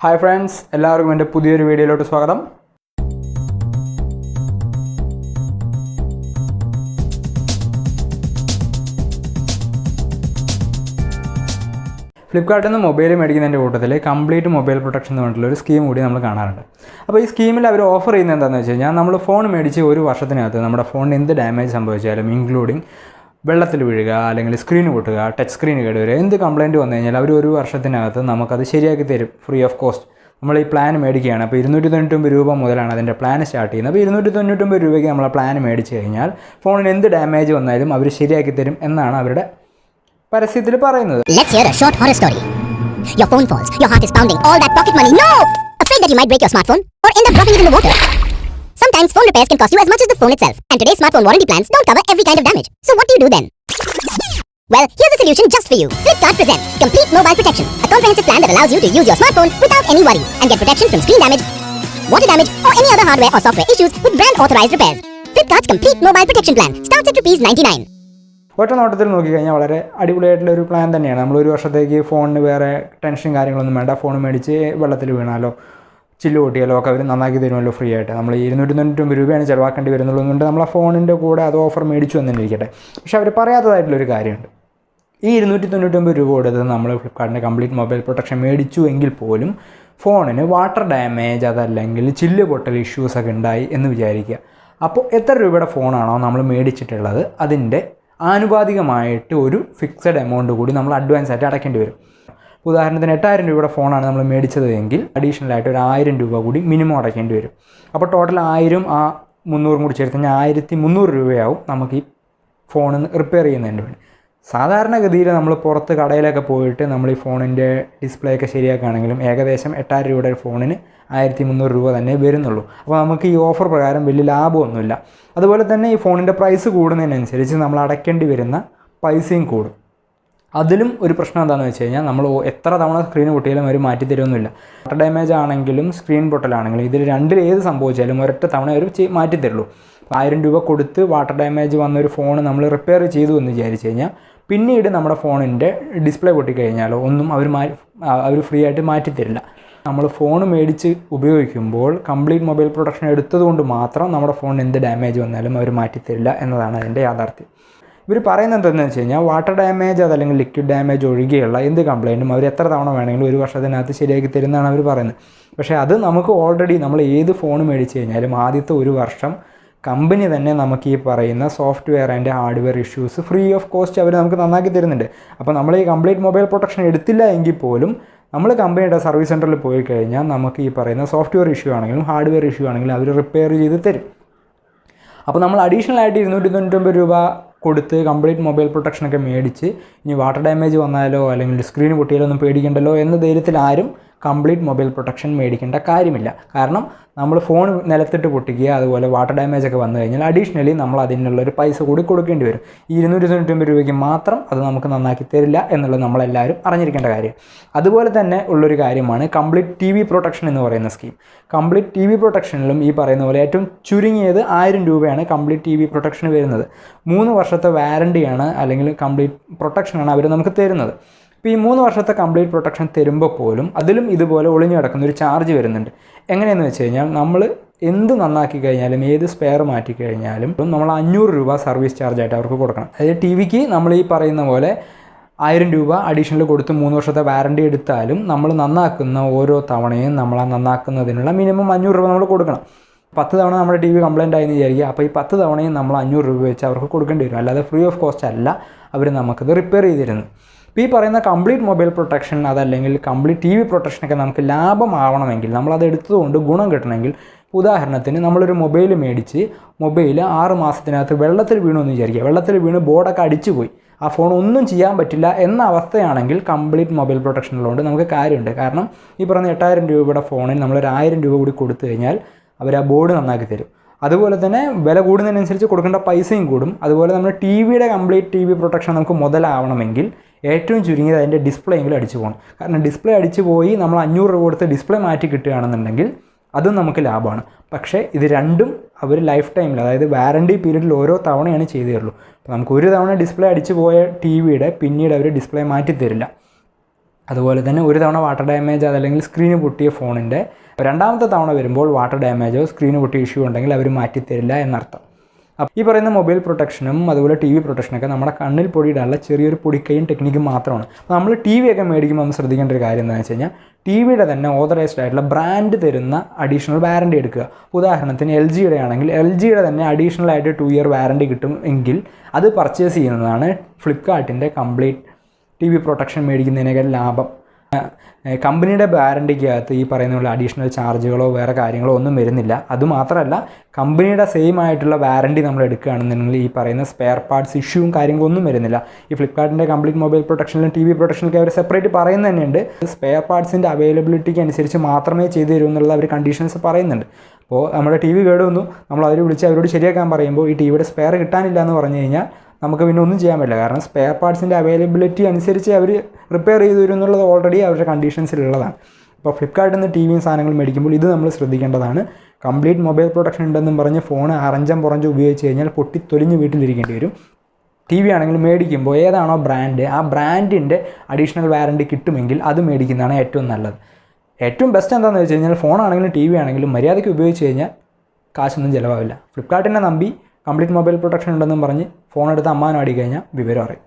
Hi friends എല്ലാവർക്കും എന്റെ പുതിയൊരു വീഡിയോയിലോട്ട് സ്വാഗതം. ഫ്ലിപ്കാർട്ടിൽ നിന്ന് മൊബൈൽ മേടിക്കുന്നതിന്റെ കൂട്ടത്തിൽ കംപ്ലീറ്റ് മൊബൈൽ പ്രൊട്ടക്ഷൻ എന്ന് പറഞ്ഞിട്ടുള്ള ഒരു സ്കീം കൂടി നമ്മൾ കാണാറുണ്ട്. അപ്പോൾ ഈ സ്കീമിൽ അവർ ഓഫർ ചെയ്യുന്നത് എന്താണെന്ന് വെച്ച് കഴിഞ്ഞാൽ നമ്മൾ ഫോൺ മേടിച്ച് ഒരു വർഷത്തിനകത്ത് നമ്മുടെ ഫോണിന് എന്ത് ഡാമേജ് സംഭവിച്ചാലും ഇൻക്ലൂഡിങ് വെള്ളത്തിൽ വീഴുക അല്ലെങ്കിൽ സ്ക്രീൻ പൊട്ടുക ടച്ച് സ്ക്രീൻ കേടുവരിക എന്ത് കംപ്ലയിന്റ് വന്നു കഴിഞ്ഞാൽ അവർ ഒരു വർഷത്തിനകത്ത് നമുക്കത് ശരിയാക്കി തരും ഫ്രീ ഓഫ് കോസ്റ്റ് നമ്മൾ ഈ പ്ലാൻ മേടിക്കുകയാണ് അപ്പോൾ ഇരുന്നൂറ്റി തൊണ്ണൂറ്റൊമ്പത് രൂപ മുതലാണ് അതിന്റെ പ്ലാൻ സ്റ്റാർട്ട് ചെയ്യുന്നത് അപ്പോൾ ഇരുന്നൂറ്റി തൊണ്ണൂറ്റൊമ്പത് രൂപയ്ക്ക് നമ്മൾ പ്ലാൻ മേടിച്ച് കഴിഞ്ഞാൽ ഫോണിന് എന്ത് ഡാമേജ് വന്നാലും അവർ ശരിയാക്കി തരും എന്നാണ് അവരുടെ പരസ്യത്തിൽ പറയുന്നത്. Your phone falls, your heart is pounding, all that pocket money. No! Afraid that you might break your smartphone or end up dropping it in the water. Sometimes phone repairs can cost you as much as the phone itself. And today's smartphone warranty plans don't cover every kind of damage. So what do you do then? Well, here's a solution just for you. Flipkart presents Complete Mobile Protection, a comprehensive plan that allows you to use your smartphone without any worries and get protection from screen damage, water damage, or any other hardware or software issues with brand authorized repairs. Flipkart's Complete Mobile Protection Plan starts at rupees 99. ഒറ്റ നോട്ടത്തിൽ നോക്കിക്കഴിഞ്ഞാൽ വളരെ അടിപൊളിയായിട്ടുള്ള ഒരു plan തന്നെയാണ് നമ്മൾ ഒരു വർഷത്തേക്ക് ഫോണിന് വേറെ ടെൻഷൻ കാര്യങ്ങളൊന്നും വേണ്ട ഫോൺ മേടിച്ച് വെള്ളത്തിൽ വീണാലോ ചില്ല് പൊട്ടിയാലോ ഒക്കെ അവർ നന്നാക്കി തരുമല്ലോ ഫ്രീ ആയിട്ട്. നമ്മൾ ഇരുന്നൂറ്റി തൊണ്ണൂറ്റൊമ്പത് രൂപയാണ് ചിലവാക്കേണ്ടി വരുന്നുള്ളതുകൊണ്ട് നമ്മൾ ആ ഫോണിന്റെ കൂടെ അത് ഓഫർ മേടിച്ചു എന്നിരിക്കട്ടെ പക്ഷേ അവർ പറയാത്തതായിട്ടുള്ളൊരു കാര്യമുണ്ട്. ഈ ഇരുന്നൂറ്റി തൊണ്ണൂറ്റൊമ്പത് രൂപ കൊടുത്ത് നമ്മൾ ഫ്ലിപ്കാർട്ടിന്റെ കംപ്ലീറ്റ് മൊബൈൽ പ്രൊട്ടക്ഷൻ മേടിച്ചു എങ്കിൽ പോലും ഫോണിന് വാട്ടർ ഡാമേജ് അതല്ലെങ്കിൽ ചില്ല് പൊട്ടൽ ഇഷ്യൂസൊക്കെ ഉണ്ടായി എന്ന് വിചാരിക്കുക. അപ്പോൾ എത്ര രൂപയുടെ ഫോണാണോ നമ്മൾ മേടിച്ചിട്ടുള്ളത്? അതിന്റെ ആനുപാതികമായിട്ട് ഒരു ഫിക്സഡ് എമൗണ്ട് കൂടി നമ്മൾ അഡ്വാൻസ് ആയിട്ട് അടയ്ക്കേണ്ടി വരും. ഉദാഹരണത്തിന് എട്ടായിരം രൂപയുടെ ഫോണാണ് നമ്മൾ മേടിച്ചത് എങ്കിൽ അഡീഷണൽ ആയിട്ട് ഒരു ആയിരം രൂപ കൂടി മിനിമം അടയ്ക്കേണ്ടി വരും. അപ്പോൾ ടോട്ടൽ ആയിരം ആ മുന്നൂറും കൂടി ചേർത്ത് കഴിഞ്ഞാൽ ആയിരത്തി മുന്നൂറ് രൂപയാവും നമുക്ക് ഈ ഫോൺ റിപ്പയർ ചെയ്യുന്നതിന് വേണ്ടി. സാധാരണഗതിയിൽ നമ്മൾ പുറത്ത് കടയിലൊക്കെ പോയിട്ട് നമ്മൾ ഈ ഫോണിന്റെ ഡിസ്പ്ലേ ഒക്കെ ശരിയാക്കുകയാണെങ്കിലും ഏകദേശം എട്ടായിരം രൂപയുടെ ഒരു ഫോണിന് ആയിരത്തി മുന്നൂറ് രൂപ തന്നെ വരുന്നുള്ളൂ. അപ്പോൾ നമുക്ക് ഈ ഓഫർ പ്രകാരം വലിയ ലാഭമൊന്നുമില്ല. അതുപോലെ തന്നെ ഈ ഫോണിന്റെ പ്രൈസ് കൂടുന്നതിനനുസരിച്ച് നമ്മൾ അടയ്ക്കേണ്ടി വരുന്ന പൈസയും കൂടും. അതിലും ഒരു പ്രശ്നം എന്താണെന്ന് വെച്ച് കഴിഞ്ഞാൽ നമ്മൾ എത്ര തവണ സ്ക്രീൻ പൊട്ടിയാലും അവർ മാറ്റി തരുമൊന്നുമില്ല വാട്ടർ ഡാമേജ് ആണെങ്കിലും സ്ക്രീൻ പൊട്ടലാണെങ്കിലും ഇതിൽ രണ്ടിൽ ഏത് സംഭവിച്ചാലും ഒരൊറ്റ തവണ അവർ മാറ്റി തരുള്ളൂ ആയിരം രൂപ കൊടുത്ത് വാട്ടർ ഡാമേജ് വന്ന ഒരു ഫോൺ നമ്മൾ റിപ്പയർ ചെയ്തു എന്ന് വിചാരിച്ചു കഴിഞ്ഞാൽ പിന്നീട് നമ്മുടെ ഫോണിന്റെ ഡിസ്പ്ലേ പൊട്ടിക്കഴിഞ്ഞാലോ ഒന്നും അവർ മാ അവർ ഫ്രീ ആയിട്ട് മാറ്റി തരില്ല നമ്മൾ ഫോൺ മേടിച്ച് ഉപയോഗിക്കുമ്പോൾ കംപ്ലീറ്റ് മൊബൈൽ പ്രൊഡക്ഷൻ എടുത്തതുകൊണ്ട് മാത്രം നമ്മുടെ ഫോണിന് എന്ത് ഡാമേജ് വന്നാലും അവർ മാറ്റി തരില്ല എന്നതാണ് അതിന്റെ യാഥാർത്ഥ്യം. ഇവർ പറയുന്നത് എന്താണെന്ന് വെച്ച് കഴിഞ്ഞാൽ വാട്ടർ ഡാമേജ് അതല്ലെങ്കിൽ ലിക്വിഡ് ഡാമേജ് ഒഴികെയുള്ള എന്ത് കംപ്ലയിന്റും അവർ എത്ര തവണ വേണമെങ്കിലും ഒരു വർഷത്തിനകത്ത് ശരിയാക്കി തരുന്നതാണ് അവർ പറയുന്നത്. പക്ഷേ അത് നമുക്ക് ഓൾറെഡി നമ്മൾ ഏത് ഫോൺ മേടിച്ച് കഴിഞ്ഞാലും ആദ്യത്തെ ഒരു വർഷം കമ്പനി തന്നെ നമുക്ക് ഈ പറയുന്ന software and hardware issues free of cost അവർ നമുക്ക് നന്നാക്കി തരുന്നുണ്ട്. അപ്പോൾ നമ്മൾ ഈ കംപ്ലീറ്റ് മൊബൈൽ പ്രൊട്ടക്ഷൻ എടുത്തില്ല എങ്കിൽ പോലും നമ്മൾ കമ്പനിയുടെ സർവീസ് സെന്ററിൽ പോയി കഴിഞ്ഞാൽ നമുക്ക് ഈ പറയുന്ന സോഫ്റ്റ്വെയർ ഇഷ്യൂ ആണെങ്കിലും ഹാർഡ്വെയർ ഇഷ്യൂ ആണെങ്കിലും അവർ റിപ്പയർ ചെയ്ത് തരും. അപ്പോൾ നമ്മൾ അഡീഷണൽ ആയിട്ട് ഇരുന്നൂറ്റി തൊണ്ണൂറ്റൊമ്പത് രൂപ കൊടുത്ത് കംപ്ലീറ്റ് മൊബൈൽ പ്രൊട്ടക്ഷനൊക്കെ മേടിച്ച് ഇനി വാട്ടർ ഡാമേജ് വന്നാലോ അല്ലെങ്കിൽ സ്ക്രീൻ പൊട്ടിയാലോ ഒന്നും പേടിക്കണ്ടല്ലോ എന്ന ധൈര്യത്തിൽ ആരും കംപ്ലീറ്റ് മൊബൈൽ പ്രൊട്ടക്ഷൻ മേടിക്കേണ്ട കാര്യമില്ല. കാരണം നമ്മൾ ഫോൺ നിലത്തിട്ട് പൊട്ടിക്കുക അതുപോലെ വാട്ടർ ഡാമേജ് ഒക്കെ വന്നു കഴിഞ്ഞാൽ അഡീഷണലി നമ്മൾ അതിനുള്ളൊരു പൈസ കൂടി കൊടുക്കേണ്ടി വരും. ഈ ഇരുന്നൂറ്റി തൊണ്ണൂറ്റൊമ്പത് രൂപയ്ക്ക് മാത്രം അത് നമുക്ക് നന്നാക്കി തരില്ല എന്നുള്ളത് നമ്മളെല്ലാവരും അറിഞ്ഞിരിക്കേണ്ട കാര്യം. അതുപോലെ തന്നെ ഉള്ളൊരു കാര്യമാണ് കംപ്ലീറ്റ് ടി വി പ്രൊട്ടക്ഷൻ എന്ന് പറയുന്ന സ്കീം. കംപ്ലീറ്റ് ടി വി പ്രൊട്ടക്ഷനിലും ഈ പറയുന്ന പോലെ ഏറ്റവും ചുരുങ്ങിയത് ആയിരം രൂപയാണ് കംപ്ലീറ്റ് ടി വി പ്രൊട്ടക്ഷന് വരുന്നത്. മൂന്ന് വർഷത്തെ വാരണ്ടിയാണ് അല്ലെങ്കിൽ കംപ്ലീറ്റ് പ്രൊട്ടക്ഷനാണ് അവർ നമുക്ക് തരുന്നത്. ഇപ്പോൾ ഈ മൂന്ന് വർഷത്തെ കംപ്ലീറ്റ് പ്രൊട്ടക്ഷൻ തരുമ്പോൾ പോലും അതിലും ഇതുപോലെ ഒളിഞ്ഞു കിടക്കുന്ന ഒരു ചാർജ് വരുന്നുണ്ട്. എങ്ങനെയെന്ന് വെച്ച് കഴിഞ്ഞാൽ നമ്മൾ എന്ത് നന്നാക്കി കഴിഞ്ഞാലും ഏത് സ്പെയർ മാറ്റി കഴിഞ്ഞാലും നമ്മൾ അഞ്ഞൂറ് രൂപ സർവീസ് ചാർജായിട്ട് അവർക്ക് കൊടുക്കണം. അതായത് ടി വിക്ക് നമ്മൾ ഈ പറയുന്ന പോലെ ആയിരം രൂപ അഡീഷണൽ കൊടുത്ത് മൂന്ന് വർഷത്തെ വാറണ്ടി എടുത്താലും നമ്മൾ നന്നാക്കുന്ന ഓരോ തവണയും നമ്മൾ ആ നന്നാക്കുന്നതിനുള്ള മിനിമം അഞ്ഞൂറ് രൂപ നമ്മൾ കൊടുക്കണം. പത്ത് തവണ നമ്മുടെ ടി വി കംപ്ലൈന്റ് ആയെന്ന് വിചാരിക്കുക. അപ്പോൾ ഈ പത്ത് തവണയും നമ്മൾ അഞ്ഞൂറ് രൂപ വെച്ച് അവർക്ക് കൊടുക്കേണ്ടി വരും. അല്ലാതെ ഫ്രീ ഓഫ് കോസ്റ്റ് അല്ല അവർ നമുക്കത് റിപ്പയർ ചെയ്ത് ഇപ്പോൾ ഈ പറയുന്ന കംപ്ലീറ്റ് മൊബൈൽ പ്രൊട്ടക്ഷൻ അതല്ലെങ്കിൽ കംപ്ലീറ്റ് ടി വി പ്രൊട്ടക്ഷനൊക്കെ നമുക്ക് ലാഭമാവണമെങ്കിൽ നമ്മളത് എടുത്തതുകൊണ്ട് ഗുണം കിട്ടണമെങ്കിൽ ഉദാഹരണത്തിന് നമ്മളൊരു മൊബൈൽ മേടിച്ച് മൊബൈൽ ആറ് മാസത്തിനകത്ത് വെള്ളത്തിൽ വീണു എന്ന് വിചാരിക്കുക. വെള്ളത്തിൽ വീണ് ബോർഡൊക്കെ അടിച്ചു പോയി. ആ ഫോൺ ഒന്നും ചെയ്യാൻ പറ്റില്ല എന്ന അവസ്ഥയാണെങ്കിൽ കംപ്ലീറ്റ് മൊബൈൽ പ്രൊട്ടക്ഷൻ ഉള്ളതുകൊണ്ട് നമുക്ക് കാര്യമുണ്ട്. കാരണം ഈ പറഞ്ഞ എട്ടായിരം രൂപയുടെ ഫോണിൽ നമ്മളൊരു ആയിരം രൂപ കൂടി കൊടുത്തു കഴിഞ്ഞാൽ അവർ ആ ബോർഡ് നന്നാക്കി തരും. അതുപോലെ തന്നെ വില കൂടുന്നതിനനുസരിച്ച് കൊടുക്കേണ്ട പൈസയും കൂടും. അതുപോലെ നമ്മൾ ടി വിയുടെ കംപ്ലീറ്റ് ടി വി പ്രൊട്ടക്ഷൻ നമുക്ക് മുതലാവണമെങ്കിൽ ഏറ്റവും ചുരുങ്ങിയത് അതിന്റെ ഡിസ്പ്ലേ എങ്കിലും അടിച്ചു പോകണം. കാരണം ഡിസ്പ്ലേ അടിച്ചു പോയി നമ്മൾ അഞ്ഞൂറ് രൂപ കൊടുത്ത് ഡിസ്പ്ലേ മാറ്റി കിട്ടുകയാണെന്നുണ്ടെങ്കിൽ അതും നമുക്ക് ലാഭമാണ്. പക്ഷേ ഇത് രണ്ടും അവർ ലൈഫ് ടൈമിൽ അതായത് വാറണ്ടി പീരീഡിൽ ഓരോ തവണയാണ് ചെയ്തു തരുള്ളൂ നമുക്ക് ഒരു തവണ ഡിസ്പ്ലേ അടിച്ചു പോയ ടി വിയുടെ പിന്നീട് അവർ ഡിസ്പ്ലേ മാറ്റി തരില്ല അതുപോലെ തന്നെ ഒരു തവണ വാട്ടർ ഡാമേജ് അതല്ലെങ്കിൽ സ്ക്രീന് പൊട്ടിയ ഫോണിന്റെ രണ്ടാമത്തെ തവണ വരുമ്പോൾ വാട്ടർ ഡാമേജോ സ്ക്രീന് പൊട്ടിയ ഇഷ്യൂ ഉണ്ടെങ്കിൽ അവർ മാറ്റിത്തരില്ല എന്നർത്ഥം. ഈ പറയുന്ന മൊബൈൽ പ്രൊട്ടക്ഷനും അതുപോലെ ടി വി പ്രൊട്ടക്ഷനൊക്കെ നമ്മുടെ കണ്ണിൽ പൊടിയിടാനുള്ള ചെറിയൊരു പൊടിക്കൈയും ടെക്നിക്കും മാത്രമാണ്. അപ്പോൾ നമ്മൾ ടി വി ഒക്കെ മേടിക്കുമ്പോൾ നമ്മൾ ശ്രദ്ധിക്കേണ്ട ഒരു കാര്യം എന്താണെന്ന് വെച്ച് കഴിഞ്ഞാൽ ടി വിയുടെ തന്നെ ഓതറൈസ്ഡ് ആയിട്ടുള്ള ബ്രാൻഡ് തരുന്ന അഡീഷണൽ വാറണ്ടി എടുക്കുക. ഉദാഹരണത്തിന് എൽ ജിയുടെ ആണെങ്കിൽ എൽ ജിയുടെ തന്നെ അഡീഷണൽ ആയിട്ട് ടു ഇയർ വാറണ്ടി കിട്ടും എങ്കിൽ അത് പർച്ചേസ് ചെയ്യുന്നതാണ് ഫ്ലിപ്കാർട്ടിന്റെ കംപ്ലീറ്റ് ടി വി പ്രൊട്ടക്ഷൻ മേടിക്കുന്നതിനേക്കാൾ ലാഭം. കമ്പനിയുടെ വാറണ്ടിക്കകത്ത് ഈ പറയുന്ന പോലെ അഡീഷണൽ ചാർജുകളോ വേറെ കാര്യങ്ങളോ ഒന്നും വരുന്നില്ല. അതുമാത്രമല്ല കമ്പനിയുടെ സെയിം ആയിട്ടുള്ള വാറണ്ടി നമ്മൾ എടുക്കുകയാണെന്നുണ്ടെങ്കിൽ ഈ പറയുന്ന സ്പെയർ പാർട്സ് ഇഷ്യൂവും കാര്യങ്ങളൊന്നും വരുന്നില്ല. ഈ ഫ്ലിപ്കാർട്ടിന്റെ കംപ്ലീറ്റ് മൊബൈൽ പ്രൊട്ടക്ഷനിലും ടി വി പ്രൊട്ടക്ഷനിലൊക്കെ അവർ സെപ്പറേറ്റ് പറയുന്നത് തന്നെയുണ്ട്. സ്പെയർ പാർട്സിന്റെ അവൈലബിലിറ്റിക്ക് അനുസരിച്ച് മാത്രമേ ചെയ്തു തരൂ എന്നുള്ള അവർ കണ്ടീഷൻസ് പറയുന്നുണ്ട്. അപ്പോൾ നമ്മുടെ ടി വി കേടുവന്നു നമ്മൾ അവർ വിളിച്ച് അവരോട് ശരിയാക്കാൻ പറയുമ്പോൾ ഈ ടി വിയുടെ സ്പെയർ കിട്ടാനില്ല എന്ന് പറഞ്ഞു കഴിഞ്ഞാൽ നമുക്ക് പിന്നെ ഒന്നും ചെയ്യാൻ പറ്റില്ല. കാരണം സ്പെയർ പാർട്സിന്റെ അവൈലബിലിറ്റി അനുസരിച്ച് അവർ റിപ്പയർ ചെയ്തു തരും എന്നുള്ളത് ഓൾറെഡി അവരുടെ കണ്ടീഷൻസിലുള്ളതാണ് അപ്പോൾ ഫ്ലിപ്കാർട്ടിൽ നിന്ന് ടി വിയും സാധനങ്ങൾ മേടിക്കുമ്പോൾ ഇത് നമ്മൾ ശ്രദ്ധിക്കേണ്ടതാണ്. കംപ്ലീറ്റ് മൊബൈൽ പ്രൊട്ടക്ഷൻ ഉണ്ടെന്നും പറഞ്ഞ് ഫോൺ അറഞ്ചം പുറഞ്ചും ഉപയോഗിച്ച് കഴിഞ്ഞാൽ പൊട്ടി തൊലിഞ്ഞ് വീട്ടിലിരിക്കേണ്ടി വരും. ടി വി ആണെങ്കിൽ മേടിക്കുമ്പോൾ ഏതാണോ ബ്രാൻഡ് ആ ബ്രാൻഡിന്റെ അഡീഷണൽ വാറണ്ടി കിട്ടുമെങ്കിൽ അത് മേടിക്കുന്നതാണ് ഏറ്റവും നല്ലത്. ഏറ്റവും ബെസ്റ്റ് എന്താണെന്ന് വെച്ച് കഴിഞ്ഞാൽ ഫോണാണെങ്കിലും ടി വി ആണെങ്കിലും മര്യാദയ്ക്ക് ഉപയോഗിച്ച് കഴിഞ്ഞാൽ കാശൊന്നും ചിലവാവില്ല. ഫ്ലിപ്കാർട്ടിനെ നമ്പി കംപ്ലീറ്റ് മൊബൈൽ പ്രൊട്ടക്ഷൻ ഉണ്ടെന്നും പറഞ്ഞ് ഫോൺ എടുത്ത് അമ്മാനം അടി കഴിഞ്ഞാൽ വിവരം അറിയും.